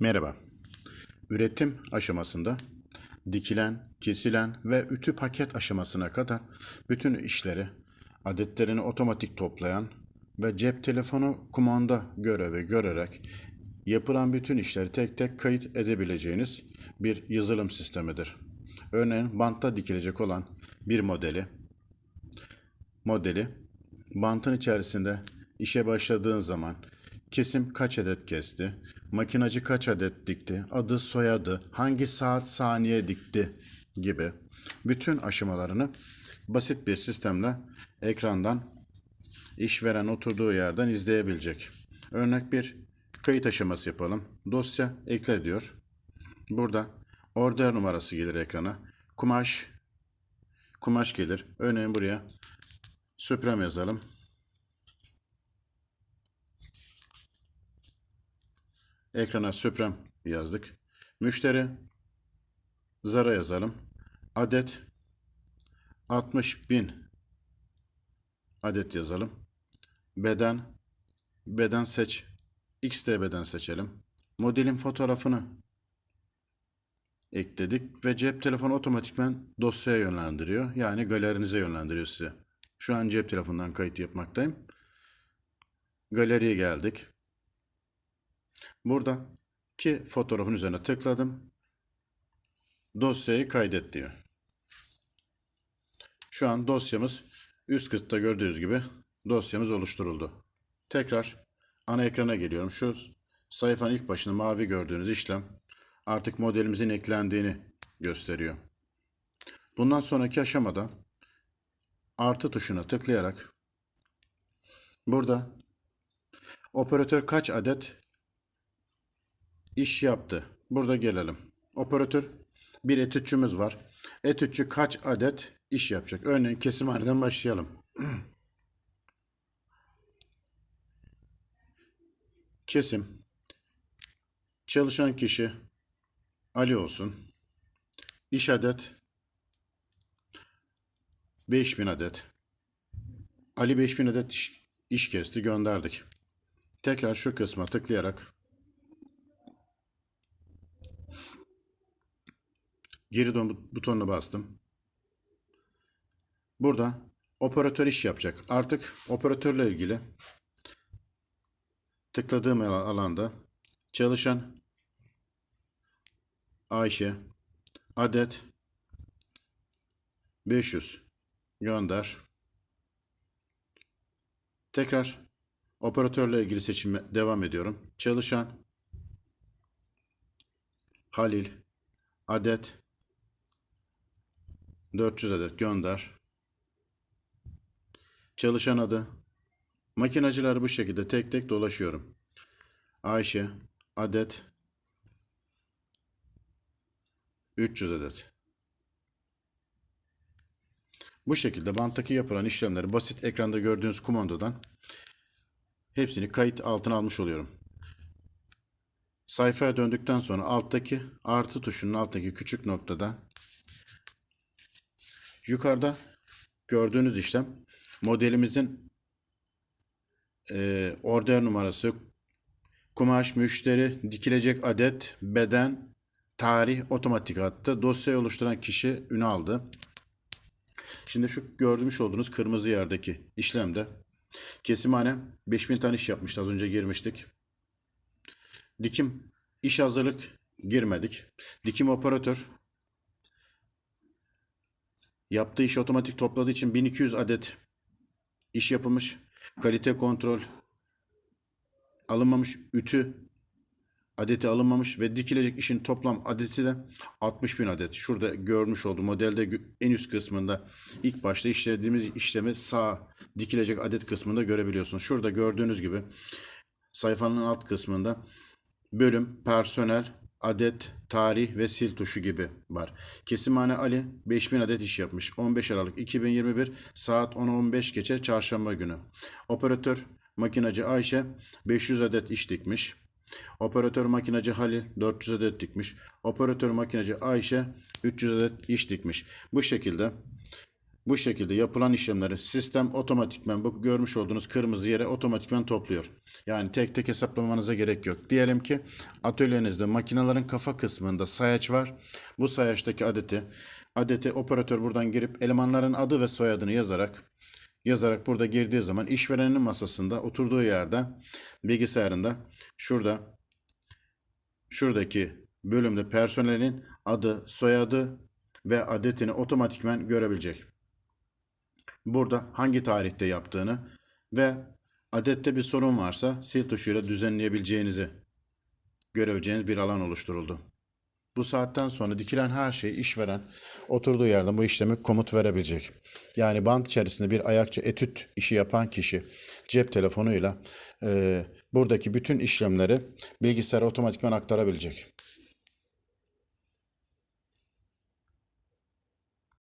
Merhaba. Üretim aşamasında dikilen, kesilen ve ütü paket aşamasına kadar bütün işleri adetlerini otomatik toplayan ve cep telefonu kumanda görevi görerek yapılan bütün işleri tek tek kayıt edebileceğiniz bir yazılım sistemidir. Örneğin bantta dikilecek olan bir modeli modeli bantın içerisinde işe başladığın zaman kesim kaç adet kesti, makinacı kaç adet dikti, adı soyadı, hangi saat saniye dikti gibi bütün aşamalarını basit bir sistemle ekrandan işveren oturduğu yerden izleyebilecek. Örnek bir kayıt aşaması yapalım. Dosya ekle diyor. Burada order numarası gelir ekrana. Kumaş kumaş gelir. Örneğin buraya Supreme yazalım. Ekrana Supreme yazdık. Müşteri Zara yazalım. Adet 60 bin adet yazalım. Beden beden seç. XT beden seçelim. Modelin fotoğrafını ekledik ve cep telefonu otomatikman dosyaya yönlendiriyor. Yani galerinize yönlendiriyor size. Şu an cep telefonundan kayıt yapmaktayım. Galeriye geldik. Burada ki fotoğrafın üzerine tıkladım. Dosyayı kaydet diyor. Şu an dosyamız üst kısıtta gördüğünüz gibi dosyamız oluşturuldu. Tekrar ana ekrana geliyorum. Şu sayfanın ilk başında mavi gördüğünüz işlem artık modelimizin eklendiğini gösteriyor. Bundan sonraki aşamada artı tuşuna tıklayarak burada operatör kaç adet iş yaptı. Burada gelelim. Operatör bir etütçümüz var. Etütçü kaç adet iş yapacak? Örneğin kesimhaneden başlayalım. Kesim. Çalışan kişi Ali olsun. İş adet 5000 adet. Ali 5000 adet iş, iş kesti gönderdik. Tekrar şu kısma tıklayarak geri dön butonuna bastım. Burada operatör iş yapacak. Artık operatörle ilgili tıkladığım al- alanda çalışan Ayşe adet 500 gönder. Tekrar operatörle ilgili seçime devam ediyorum. Çalışan Halil adet 400 adet gönder. Çalışan adı makinacılar bu şekilde tek tek dolaşıyorum. Ayşe adet 300 adet. Bu şekilde banttaki yapılan işlemleri basit ekranda gördüğünüz kumandadan hepsini kayıt altına almış oluyorum. Sayfaya döndükten sonra alttaki artı tuşunun alttaki küçük noktada yukarıda gördüğünüz işlem modelimizin e, order numarası, kumaş, müşteri, dikilecek adet, beden, tarih otomatik attı. Dosyayı oluşturan kişi ünü aldı. Şimdi şu görmüş olduğunuz kırmızı yerdeki işlemde kesimhane 5000 tane iş yapmıştı. Az önce girmiştik. Dikim iş hazırlık girmedik. Dikim operatör yaptığı iş otomatik topladığı için 1200 adet iş yapılmış. Kalite kontrol alınmamış ütü adeti alınmamış ve dikilecek işin toplam adeti de 60 bin adet. Şurada görmüş olduğu modelde en üst kısmında ilk başta işlediğimiz işlemi sağ dikilecek adet kısmında görebiliyorsunuz. Şurada gördüğünüz gibi sayfanın alt kısmında bölüm, personel, adet, tarih ve sil tuşu gibi var. Kesimhane Ali 5000 adet iş yapmış. 15 Aralık 2021 saat 10.15 geçe çarşamba günü. Operatör makinacı Ayşe 500 adet iş dikmiş. Operatör makinacı Halil 400 adet dikmiş. Operatör makinacı Ayşe 300 adet iş dikmiş. Bu şekilde Bu şekilde yapılan işlemleri sistem otomatikmen bu görmüş olduğunuz kırmızı yere otomatikmen topluyor. Yani tek tek hesaplamanıza gerek yok. Diyelim ki atölyenizde makinelerin kafa kısmında sayaç var. Bu sayaçtaki adeti adeti operatör buradan girip elemanların adı ve soyadını yazarak yazarak burada girdiği zaman işverenin masasında oturduğu yerde bilgisayarında şurada şuradaki bölümde personelin adı, soyadı ve adetini otomatikmen görebilecek. Burada hangi tarihte yaptığını ve adette bir sorun varsa sil tuşuyla düzenleyebileceğinizi görebileceğiniz bir alan oluşturuldu. Bu saatten sonra dikilen her şey işveren oturduğu yerden bu işlemi komut verebilecek. Yani band içerisinde bir ayakçı etüt işi yapan kişi cep telefonuyla e, buradaki bütün işlemleri bilgisayara otomatikman aktarabilecek.